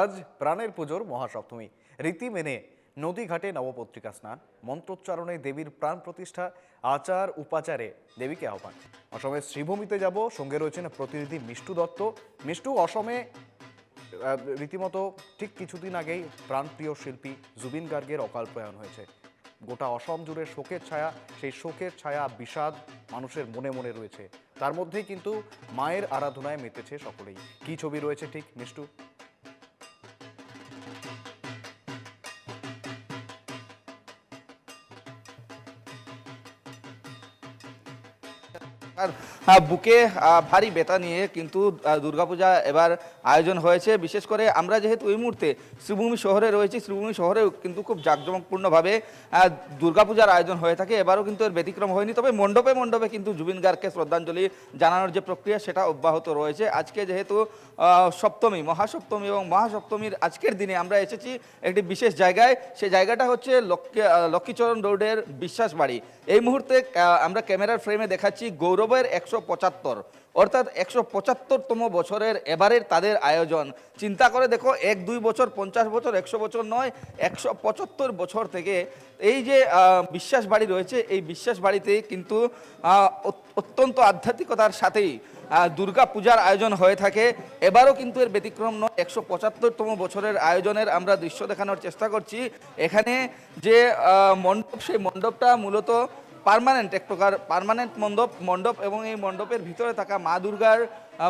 আজ প্রাণের পুজোর মহাসপ্তমী। রীতি মেনে নদী ঘাটে নবপত্রিকা স্নান, মন্ত্রোচ্চারণে দেবীর প্রাণ প্রতিষ্ঠা, আচার উপাচারে দেবীকে আহ্বান। অসমের শ্রীভূমিতে যাব, সঙ্গে রয়েছেন প্রতিনিধি মিষ্টু দত্ত। মিষ্টু, অসমে রীতিমতো ঠিক কিছুদিন আগেই প্রাণপ্রিয় শিল্পী জুবিন গার্গের অকাল প্রয়াণ হয়েছে। গোটা অসম জুড়ে শোকের ছায়া, সেই শোকের ছায়া বিষাদ মানুষের মনে মনে রয়েছে। তার মধ্যেই কিন্তু মায়ের আরাধনায় মেতেছে সকলেই। কি ছবি রয়েছে ঠিক, মিষ্টু? আর বুকে ভারী বেতা নিয়ে কিন্তু দুর্গাপূজা এবার আয়োজন হয়েছে। বিশেষ করে আমরা যেহেতু এই মুহূর্তে শ্রীভূমি শহরে রয়েছি, শ্রীভূমি শহরেও কিন্তু খুব জাঁকজমকপূর্ণভাবে দুর্গাপূজার আয়োজন হয়ে থাকে। এবারও কিন্তু এর ব্যতিক্রম হয়নি, তবে মণ্ডপে মণ্ডপে কিন্তু জুবিন গার্গকে শ্রদ্ধাঞ্জলি জানানোর যে প্রক্রিয়া, সেটা অব্যাহত রয়েছে। আজকে যেহেতু সপ্তমী, মহাসপ্তমী এবং মহাসপ্তমীর আজকের দিনে আমরা এসেছি একটি বিশেষ জায়গায়। সেই জায়গাটা হচ্ছে লক্ষ্মী লক্ষ্মীচরণ রোডের বিশ্বাস বাড়ি এই মুহূর্তে আমরা ক্যামেরার ফ্রেমে দেখাচ্ছি গৌরবের একশো পঁচাত্তর, অর্থাৎ একশো পঁচাত্তরতম বছরের এবারের তাদের আয়োজন। চিন্তা করে দেখো, এক, দুই বছর, পঞ্চাশ বছর, একশো বছর নয়, একশো পঁচাত্তর বছর থেকে এই যে বিশ্বাস বাড়ি রয়েছে, এই বিশ্বাস বাড়িতে কিন্তু অত্যন্ত আধ্যাত্মিকতার সাথেই দুর্গা পূজার আয়োজন হয়ে থাকে। এবারও কিন্তু এর ব্যতিক্রম নয়, একশো পঁচাত্তরতম বছরের আয়োজনের আমরা দৃশ্য দেখানোর চেষ্টা করছি। এখানে যে মণ্ডপ, সেই মণ্ডপটা মূলত পার্মানেন্ট এক প্রকার পারমানেন্ট মণ্ডপ মণ্ডপ এবং এই মণ্ডপের ভিতরে থাকা মা দুর্গার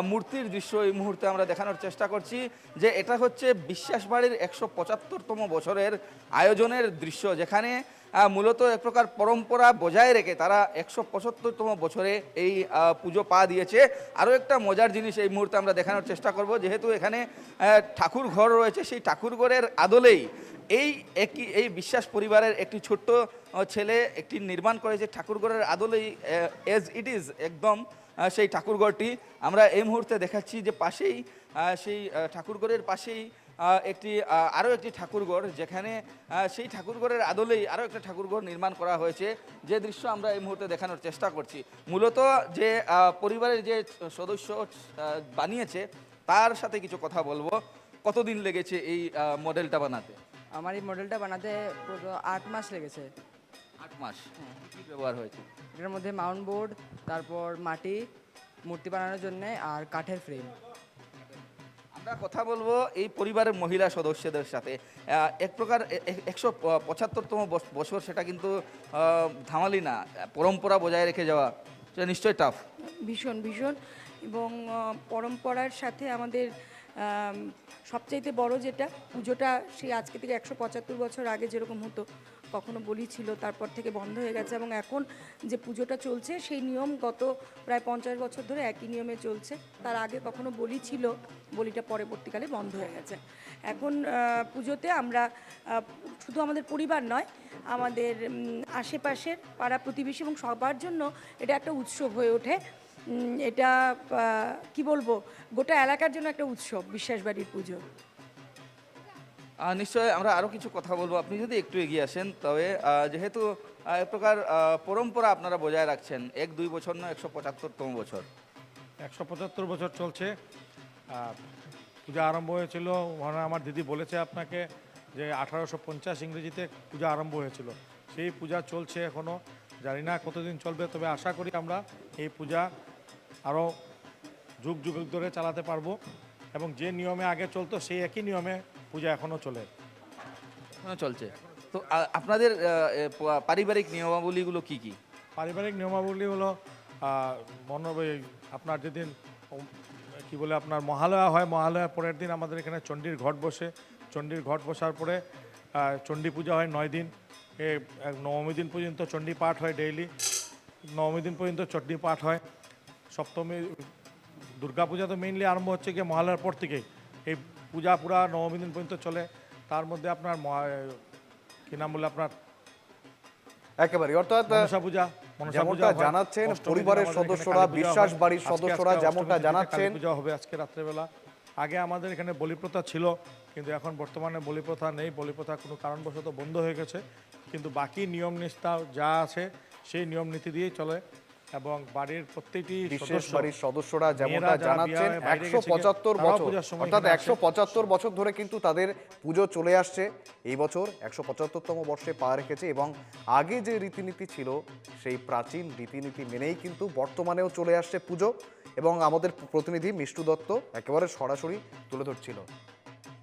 মূর্তির দৃশ্য এই মুহূর্তে আমরা দেখানোর চেষ্টা করছি যে এটা হচ্ছে বিশ্বাসবাড়ির একশো পঁচাত্তরতম বছরের আয়োজনের দৃশ্য যেখানে মূলত এক প্রকার পরম্পরা বজায় রেখে তারা একশো পঁচাত্তরতম বছরে এই পুজো পা দিয়েছে। আরও একটা মজার জিনিস এই মুহূর্তে আমরা দেখানোর চেষ্টা করব যেহেতু এখানে ঠাকুর ঘর রয়েছে সেই ঠাকুর ঘরের আদলেই এই একই এই বিশ্বাস পরিবারের একটি ছোট্ট ছেলে একটি নির্মাণ করেছে ঠাকুরগড়ের আদলেই এজ ইট ইজ একদম সেই ঠাকুরগড়টি আমরা এই মুহূর্তে দেখাচ্ছি যে পাশেই সেই আহ, ঠাকুরগড়ের পাশেই একটি আরও একটি ঠাকুরগড় যেখানে সেই ঠাকুরগড়ের আদলেই আরও একটা ঠাকুরগড় নির্মাণ করা হয়েছে। যে দৃশ্য আমরা এই মুহূর্তে দেখানোর চেষ্টা করছি মূলত যে পরিবারের যে সদস্য বানিয়েছে তার সাথে কিছু কথা বলব। কতদিন লেগেছে এই মডেলটা বানাতে? আমার এই মডেলটা বানাতে আট মাস লেগেছে। আট মাস? কি কি ব্যবহার হয়েছে? এটার মধ্যে মাউন্ট বোর্ড তারপর মাটি মূর্তি বানানোর জন্য আর কাঠের ফ্রেম। আমরা কথা বলব এই পরিবারের মহিলা সদস্যদের সাথে। এক প্রকার একশো পঁচাত্তরতম বছর সেটা কিন্তু ধামালি না পরম্পরা বজায় রেখে যাওয়া সেটা নিশ্চয়ই টাফ ভীষণ ভীষণ। এবং পরম্পরার সাথে আমাদের আম, সবচাইতে বড় যেটা পুজোটা সেই আজকে থেকে একশো পঁচাত্তর বছর আগে যেরকম হতো। কখনো বলি ছিল তারপর থেকে বন্ধ হয়ে গেছে এবং এখন যে পুজোটা চলছে, সেই নিয়ম গত প্রায় পঞ্চাশ বছর ধরে একই নিয়মে চলছে। তার আগে কখনো বলি ছিল বলিটা পরবর্তীকালে বন্ধ হয়ে গেছে। এখন পুজোতে আমরা শুধু আমাদের পরিবার নয়, আমাদের আশেপাশের পাড়া প্রতিবেশী এবং সবার জন্য এটা একটা উৎসব হয়ে ওঠে। এটা কি বলব? গোটা এলাকার জন্য একটা উৎসব, বিশ্বাসবাড়ির পুজো। আহ, নিশ্চয়ই আমরা আরও কিছু কথা বলব। আপনি যদি একটু এগিয়ে আসেন তবে যেহেতু এক প্রকার পরম্পরা আপনারা বজায় রাখছেন এক দুই বছর নয় একশো পঁচাত্তরতম বছর। একশো পঁচাত্তর বছর চলছে। পূজা আরম্ভ হয়েছিল মানে আমার দিদি বলেছে আপনাকে যে আঠারোশো পঞ্চাশ ইংরেজিতে পূজা আরম্ভ হয়েছিল। সেই পূজা চলছে এখনও জানি না কতদিন চলবে তবে আশা করি আমরা এই পূজা আরও যুগ যুগ ধরে চালাতে পারব। এবং যে নিয়মে আগে চলতো সেই একই নিয়মে পূজা এখনও চলে। এখনও চলছে। তো আপনাদের পারিবারিক নিয়মাবলীগুলো কি কি? পারিবারিক নিয়মাবলী হলো মনে আপনার যেদিন কি বলে আপনার মহালয়া হয় মহালয়া পরের দিন আমাদের এখানে চণ্ডীর ঘট বসে। চণ্ডীর ঘট বসার পরে চণ্ডী পূজা হয় নয় দিন। এ নবমী দিন পর্যন্ত চণ্ডী পাঠ হয় ডেইলি। নবমী দিন পর্যন্ত চণ্ডী পাঠ হয়। সপ্তমী দুর্গাপূজা তো মেইনলি আরম্ভ হচ্ছে গিয়ে মহালয়ার পর থেকেই। এই পূজা পুরা নবমী দিন পর্যন্ত চলে। তার মধ্যে আপনার কি নাম বলে আপনার? একেবারে অর্থাৎ মনসা পূজা যেমনটা জানাচ্ছেন পরিবারের সদস্যরা বিশ্বাস বাড়ির আজকে সদস্যরা আজকে যেমনটা জানাচ্ছেন। পূজা হবে আজকে রাত্রেবেলা। আগে আমাদের এখানে বলিপ্রথা ছিল কিন্তু এখন বর্তমানে বলিপ্রথা নেই। বলিপ্রথা কোনো কারণবশত বন্ধ হয়ে গেছে। কিন্তু বাকি নিয়ম নিষ্ঠা যা আছে সেই নিয়ম নীতি দিয়েই চলে। এবং বাড়ির প্রত্যেকটি বিশেষ বাড়ির সদস্যরা যেমনটা জানাচ্ছেন একশো পঁচাত্তর বছর। অর্থাৎ একশো পঁচাত্তর বছর ধরে কিন্তু তাদের পুজো চলে আসছে। এই বছর একশো পঁচাত্তরতম বর্ষে পা রেখেছে এবং আগে যে রীতিনীতি ছিল সেই প্রাচীন রীতিনীতি মেনেই কিন্তু বর্তমানেও চলে আসছে পুজো এবং আমাদের প্রতিনিধি মিষ্টু দত্ত একেবারে সরাসরি তুলে ধরছিল।